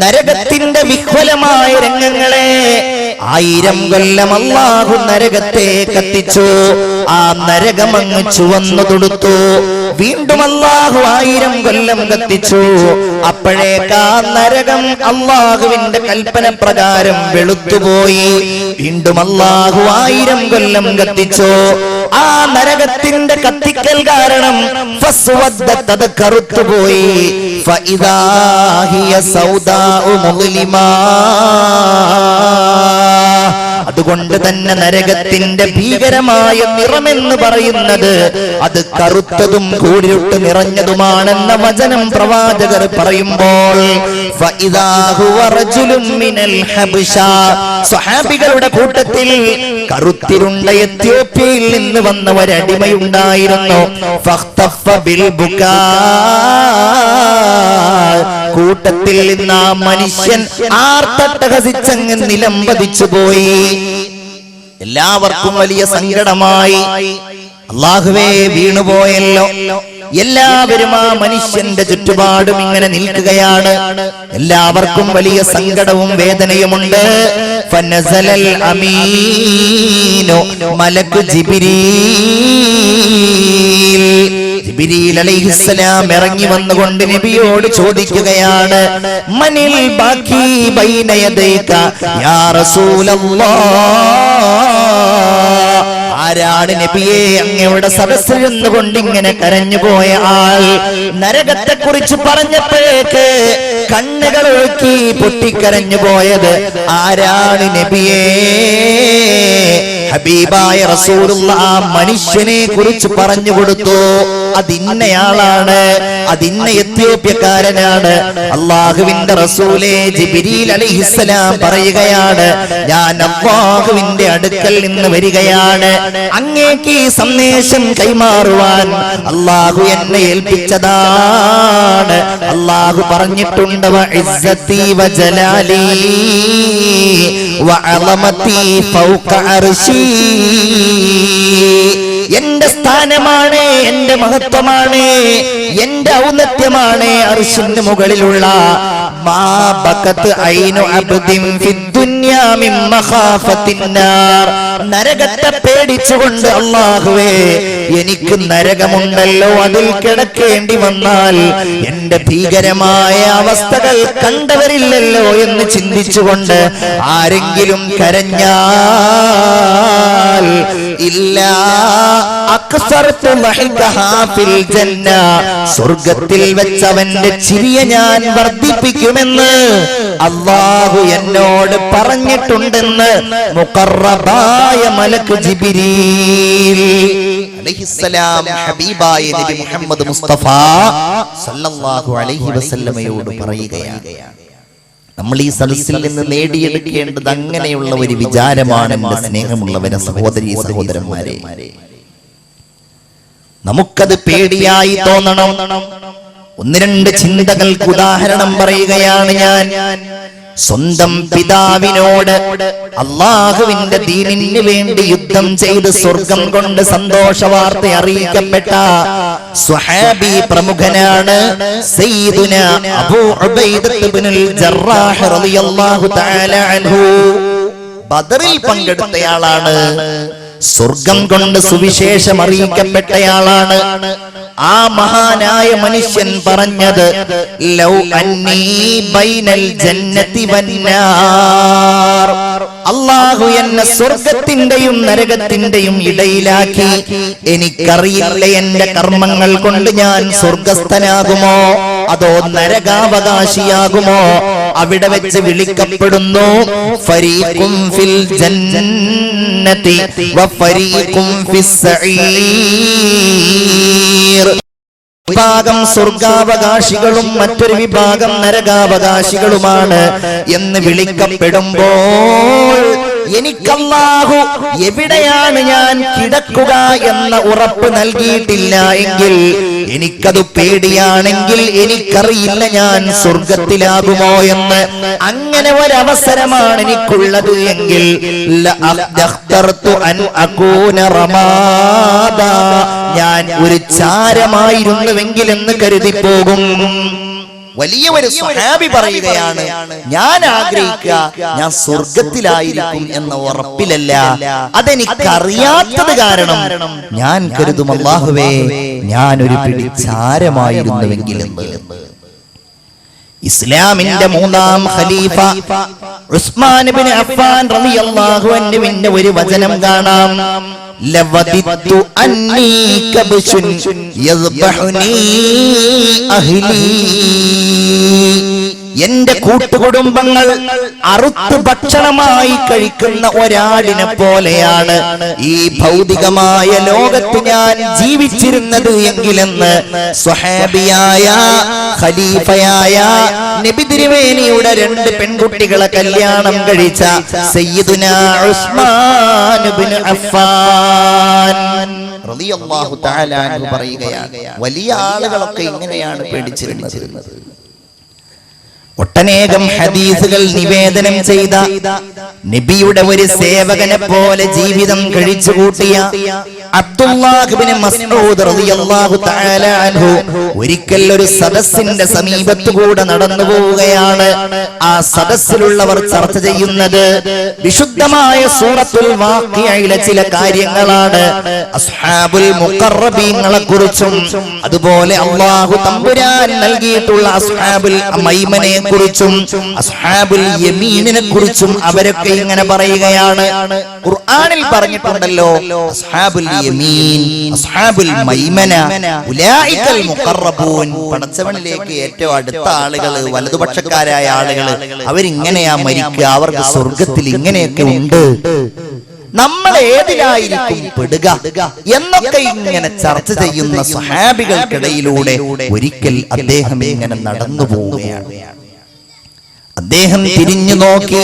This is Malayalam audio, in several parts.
നരകത്തിന്റെ വിഹ്വലമായ രംഗങ്ങളെ ആയിരം കൊല്ലം അള്ളാഹു നരകത്തെ കത്തിച്ചു. ആ നരകമങ്ങ് ചുവന്നു തൊടുത്തു. വീണ്ടും അള്ളാഹു ആയിരം കൊല്ലം കത്തിച്ചു. അപ്പോഴേക്ക് നരകം അള്ളാഹുവിന്റെ കൽപ്പന പ്രകാരം വെളുത്തുപോയി. വീണ്ടും അള്ളാഹു ആയിരം കൊല്ലം കത്തിച്ചു. ആ നരകത്തിന്റെ കത്തിക്കൽ കാരണം അത് കറുത്തുപോയി. സൗദാ മുഗ്ലിമാ അതുകൊണ്ട് തന്നെ നരകത്തിന്റെ ഭീകരമായ നിറമെന്ന് പറയുന്നത് അത് കറുത്തതും കൂടിയിട്ട് നിറഞ്ഞതുമാണെന്ന വചനം പ്രവാചകർ പറയുമ്പോൾ. സ്വഹാബികളുടെ കൂട്ടത്തിൽ കറുത്തിരുണ്ട എത്യോപ്യയിൽ നിന്ന് വന്ന ഒരടിമയുണ്ടായിരുന്നു. കൂട്ടത്തിൽ നിന്ന് ആ മനുഷ്യൻ ആർത്തട്ടഹസിച്ചങ്ങ് നിലംപതിച്ചു പോയി. എല്ലാവർക്കും വലിയ സങ്കടമായി. അള്ളാഹുവേ വീണുപോയല്ലോ. എല്ലാവരും ആ മനുഷ്യന്റെ ചുറ്റുപാടും ഇങ്ങനെ നിൽക്കുകയാണ്. എല്ലാവർക്കും വലിയ സങ്കടവും വേദനയുമുണ്ട്. മലക്കു ജിബിരീൽ. അലൈഹിസ്സലാം ഇറങ്ങി വന്നുകൊണ്ട് നബിയോട് ചോദിക്കുകയാണ് മനിൽ ബാക്കി യാ ആരാണ് നബിയെ അങ്ങയുടെ സദസ്സിൽ നിന്നുകൊണ്ട് ഇങ്ങനെ കരഞ്ഞു പോയ ആൾ? നരകത്തെ കുറിച്ച് പറഞ്ഞപ്പോഴേക്ക് കണ്ണുകൾ ഒഴുക്കി പൊട്ടിക്കരഞ്ഞു പോയത് ആരാണ് നബിയെ? ഹബീബായ റസൂലുള്ള ആ മനുഷ്യനെ കുറിച്ച് പറഞ്ഞു കൊടുത്തു. അതിന്നയാളാണ് അതിന്ന എത്യോപ്യക്കാരനാണ്. അള്ളാഹുവിന്റെ റസൂലെ ജിബിരിൽ അലൈഹിസ്സലാം പറയുകയാണ് ഞാൻ അള്ളാഹുവിന്റെ അടുക്കൽ നിന്ന് വരികയാണ്. അങ്ങേക്ക് ഈ സന്ദേശം കൈമാറുവാൻ അള്ളാഹു എന്നെ ഏൽപ്പിച്ചതാണ്. അള്ളാഹു പറഞ്ഞിട്ടുണ്ട് "വ ഇസ്സത്തി വ എന്റെ സ്ഥാനമാണ് എന്റെ മഹത്വമാണ് എന്റെ ഔന്നത്യമാണ്. അർശിന് മുകളിലുള്ള നരകത്തെ പേടിച്ചുകൊണ്ട് അല്ലാഹുവേ എനിക്ക് നരകമുണ്ടല്ലോ അതിൽ കിടക്കേണ്ടി വന്നാൽ എന്റെ ഭീകരമായ അവസ്ഥകൾ കണ്ടവരില്ലല്ലോ എന്ന് ചിന്തിച്ചുകൊണ്ട് ആരെങ്കിലും കരഞ്ഞാൽ സ്വർഗത്തിൽ വെച്ചവന്റെ ചിരിയെ ഞാൻ വർദ്ധിപ്പിക്കുമെന്ന് അള്ളാഹു എന്നോട് പറഞ്ഞിട്ടുണ്ടെന്ന് മുഖറബായ മലക്ക് അലൈഹിസ്സലാം ഹബീബായ നബി മുഹമ്മദ് മുസ്തഫ സല്ലല്ലാഹു അലൈഹി വസല്ലമയോട് പറയുകയാണ്. നമ്മൾ ഈ സദസ്സിൽ നിന്ന് നേടിയെടുക്കേണ്ടത് അങ്ങനെയുള്ള ഒരു വിചാരമാണ് എന്റെ സ്നേഹമുള്ളവരെ സഹോദരി സഹോദരന്മാരെ. നമുക്കത് പേടിയായി തോന്നണം. ഒന്ന് രണ്ട് ചിന്തകൾക്ക് ഉദാഹരണം പറയുകയാണ് ഞാൻ. സ്വന്തം പിതാവിനോട് അള്ളാഹുവിന്റെ ദീനിന് വേണ്ടി യുദ്ധം ചെയ്ത് സ്വർഗം കൊണ്ട് സന്തോഷ വാർത്ത അറിയിക്കപ്പെട്ട സ്വഹാബി പ്രമുഖനാണ് അബൂ ജറാഹ് റളിയല്ലാഹു തആല അൻഹു. ബദറിൽ പങ്കെടുത്തയാളാണ് സ്വർഗം കൊണ്ട് സുവിശേഷം അറിയിക്കപ്പെട്ടയാളാണ് ആ മഹാനായ മനുഷ്യൻ പറഞ്ഞത് ലൗ അന്നീ ബൈനൽ ജന്നതി വന്നാർ. അള്ളാഹു എന്നെ സ്വർഗത്തിന്റെയും നരകത്തിന്റെയും ഇടയിലാക്കി. എനിക്കറിയില്ല എന്റെ കർമ്മങ്ങൾ കൊണ്ട് ഞാൻ സ്വർഗസ്ഥനാകുമോ? അതോ നരകാവകാശിയാകുമോ? അവിടെ വെച്ച് വിളിക്കപ്പെടുന്നു. ഫരീഖും ഫിൽ ജന്നതി വഫരീഖും ഫിസ്സഈർ വിഭാഗം സ്വർഗാവകാശികളും മറ്റൊരു വിഭാഗം നരകാവകാശികളുമാണ് എന്ന് വിളിക്കപ്പെടുമ്പോൾ എനിക്കല്ലാഹു എവിടെയാണ് ഞാൻ കിടക്കുക എന്ന ഉറപ്പ് നൽകിയിട്ടില്ല എങ്കിൽ എനിക്കത് പേടിയാണെങ്കിൽ എനിക്കറിയില്ല ഞാൻ സ്വർഗത്തിലാകുമോ എന്ന് അങ്ങനെ ഒരവസരമാണ് എനിക്കുള്ളത് എങ്കിൽ. ഞാൻ ഒരു ചാരമായിരുന്നുവെങ്കിൽ എന്ന് കരുതി പോകും വലിയ ഒരു സ്വഹാബി പറയുകയാണ് ഞാൻ ആഗ്രഹിക്കുക ഞാൻ സ്വർഗത്തിലായിരിക്കും എന്ന ഉറപ്പിലല്ല. അതെനിക്കറിയാത്തത് കാരണം ഞാൻ കരുതും അള്ളാഹുവേ ഞാൻ ഒരു പിടി ചാരമായിരുന്നുവെങ്കിൽ എന്ന് ഇസ്ലാമിന്റെ മൂന്നാം ഖലീഫ ഉസ്മാൻ ഇബ്നു അഫ്ഫാൻ റളിയല്ലാഹു അൻഹുവിന്റെ ഒരു വചനം കാണാം. അഹ്ലി. എന്റെ കൂട്ടുകുടുംബങ്ങൾ അറുത്ത് ഭക്ഷണമായി കഴിക്കുന്ന ഒരാടിനെ പോലെയാണ് ഈ ഭൗതികമായ ലോകത്ത് ഞാൻ ജീവിച്ചിരുന്നത് എങ്കിലെന്ന് സ്വഹാബിയായ ഖലീഫയായ നബി തിരുവേനിയുടെ രണ്ട് പെൺകുട്ടികളെ കല്യാണം കഴിച്ച സയ്യിദുന ഉസ്മാൻ ഇബ്നു അഫ്ഫാൻ റളിയല്ലാഹു തആല പറയുകയാണ്. വലിയ ആളുകളൊക്കെ ഇങ്ങനെയാണ് പേടിച്ചിരുന്നത്. ഒട്ടനേകം ഹദീസുകൾ നിവേദനം ചെയ്ത നബിയുടെ ഒരു സേവകനെ പോലെ ജീവിതം കഴിച്ചു കൂട്ടിയ അബ്ദുല്ലാഹിബ്നു മസ്ഊദ് റളിയല്ലാഹു തആല അൻഹു ഒരിക്കൽ ഒരു സദസ്സിന്റെ സമീപത്തുകൂടെ നടന്നു പോവുകയാണ്. ആ സദസ്സിലുള്ളവർ ചർച്ച ചെയ്യുന്നത് വിശുദ്ധമായ സൂറത്തുൽ വാഖിയയിലെ ചില കാര്യങ്ങളാണ്. അസ്ഹാബുൽ മുഖറബീങ്ങളെ കുറിച്ചും അതുപോലെ അള്ളാഹു തമ്പുരാൻ നൽകിയിട്ടുള്ള അസ്ഹാബുൽ മൈമനെ കുറിച്ചും അസ്ഹാബുൽ യമീനിനെ കുറിച്ചും അവരൊക്കെ ഇങ്ങനെ പറയുകയാണ്. ഖുർആനിൽ പറഞ്ഞിട്ടുണ്ടല്ലോ അസ്ഹാബുൽ യമീൻ അസ്ഹാബുൽ മൈമന ഉലൈകൽ മുഖർറബൂൻ. പടച്ചവനിലേക്ക് ഏറ്റവും അടുത്ത ആളുകൾ വലതുപക്ഷക്കാരായ ആളുകൾ അവരിങ്ങനെയാ മരിക്കുക. അവർക്ക് സ്വർഗത്തിൽ ഇങ്ങനെയൊക്കെ ഉണ്ട്. നമ്മൾ ഏതിലായിരിക്കും പെടുക? എന്നൊക്കെ ഇങ്ങനെ ചർച്ച ചെയ്യുന്ന സ്വഹാബികൾക്കിടയിലൂടെ ഒരിക്കൽ അദ്ദേഹം ഇങ്ങനെ നടന്നു പോവുകയാണ്. അദ്ദേഹം തിരിഞ്ഞു നോക്കി.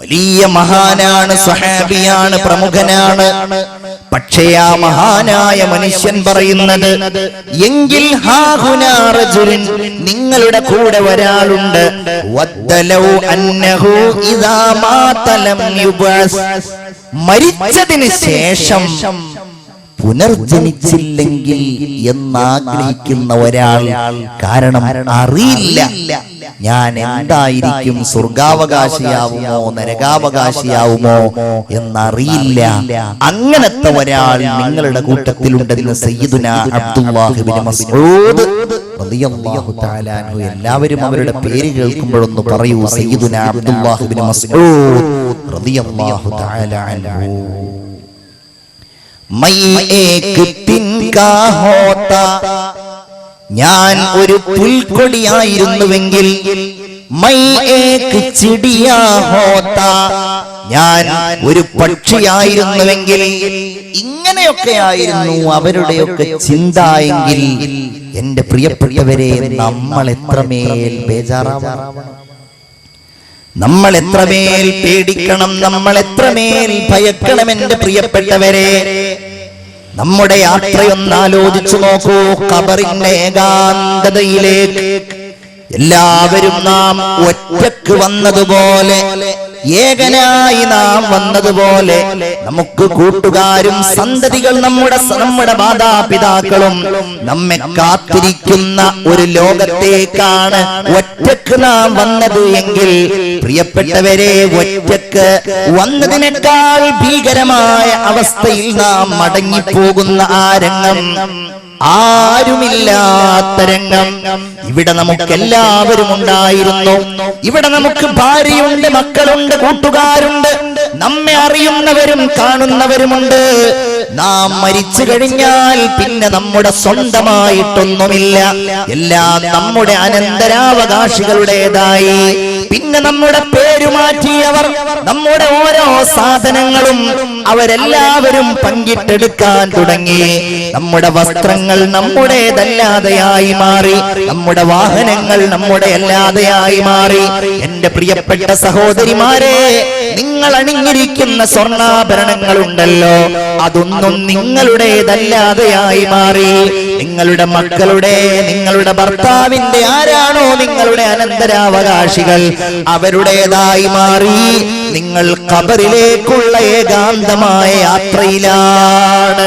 വലിയ മഹാനാണ് സ്വഹാബിയാണ് പ്രമുഖനാണ്. പക്ഷേ ആ മഹാനായ മനുഷ്യൻ പറയുന്നത് എങ്കിൽ നിങ്ങളുടെ കൂടെ ഒരാളുണ്ട്. മരിച്ചതിന് ശേഷം പുനർജനിച്ചില്ലെങ്കിൽ എന്നാഗ്രഹിക്കുന്ന ഒരാൾ കാരണം അറിയില്ല. ഞാൻ എന്തായിരിക്കും സ്വർഗാവകാശിയാവുമോ നരകാവകാശിയാവുമോ എന്നറിയില്ല. അങ്ങനത്തെ ഒരാൾ നിങ്ങളുടെ കൂട്ടത്തിലുണ്ടെന്ന് സയ്യിദുന മസ്ഊദ് റളിയല്ലാഹു തആല അൻഹു എല്ലാവരും അവരുടെ പേര് കേൾക്കുമ്പോഴൊന്ന് പറയൂ സയ്യിദുന അബ്ദുല്ലാഹിബ്നു മസ്ഊദ് റളിയല്ലാഹു തആല അൻഹു. മൈ ഏക് തിൻകാ ഹോതാ ഞാൻ ഒരു പുൽക്കൊടിയായിരുന്നുവെങ്കിൽ മൈ ഏക് ചിടിയാ ഹോതാ ഞാൻ ഒരു പക്ഷിയായിരുന്നുവെങ്കിൽ ഇങ്ങനെയൊക്കെയായിരുന്നു അവരുടെയൊക്കെ ചിന്ത എങ്കിൽ എന്റെ പ്രിയപ്പെട്ടവരെ നമ്മൾ എത്രമേൽ ബേജാറാവണം. നമ്മൾ എത്രമേൽ പേടിക്കണം നമ്മൾ എത്രമേൽ ഭയക്കണം എന്റെ പ്രിയപ്പെട്ടവരെ. നമ്മുടെ യാത്രയൊന്ന് ആലോചിച്ചു നോക്കൂ. കബറിന്റെ ഏകാന്തതയിലേക്ക് എല്ലാവരും നാം ഒറ്റയ്ക്ക് വന്നതുപോലെ ഏകനായി നാം വന്നതുപോലെ നമുക്ക് കൂട്ടുകാരും സന്തതികൾ നമ്മുടെ നമ്മുടെ മാതാപിതാക്കളും നമ്മെ കാത്തിരിക്കുന്ന ഒരു ലോകത്തേക്കാണ് ഒറ്റയ്ക്ക് നാം വന്നത് എങ്കിൽ പ്രിയപ്പെട്ടവരെ ഒറ്റയ്ക്ക് വന്നതിനേക്കാൾ ഭീകരമായ അവസ്ഥയിൽ നാം മടങ്ങിപ്പോകുന്ന ആ രംഗം ആരുമില്ലാത്ത രംഗം. ഇവിടെ നമുക്ക് എല്ലാവരും ഉണ്ടായിരുന്നു. ഇവിടെ നമുക്ക് ഭാര്യയുണ്ട് മക്കളുണ്ട് കൂട്ടുകാരുണ്ട്. നമ്മെ അറിയുന്നവരും കാണുന്നവരുമുണ്ട്. നാം മരിച്ചു കഴിഞ്ഞാൽ പിന്നെ നമ്മുടെ സ്വന്തമായിട്ടൊന്നുമില്ല. എല്ലാം നമ്മുടെ അനന്തരാവകാശികളുടേതായി. പിന്നെ നമ്മുടെ പേര് മാറ്റിയവർ നമ്മുടെ ഓരോ സാധനങ്ങളും അവരെല്ലാവരും പങ്കിട്ടെടുക്കാൻ തുടങ്ങി. നമ്മുടെ വസ്ത്രങ്ങൾ നമ്മുടേതല്ലാതെയായി മാറി നമ്മുടെ വാഹനങ്ങൾ നമ്മുടെ അല്ലാതെയായി മാറി. എന്റെ പ്രിയപ്പെട്ട സഹോദരിമാരെ നിങ്ങൾ അണിഞ്ഞിരിക്കുന്ന സ്വർണാഭരണങ്ങളുണ്ടല്ലോ അതൊന്നും നിങ്ങളുടേതല്ലാതെയായി മാറി. നിങ്ങളുടെ മക്കളുടെ നിങ്ങളുടെ ഭർത്താവിന്റെ ആരാണോ നിങ്ങളുടെ അനന്തരാവകാശികൾ അവരുടേതായി മാറി നിങ്ങൾ കബറിലേക്കുള്ള ഏകാന്തമായ യാത്രയിലാണ്.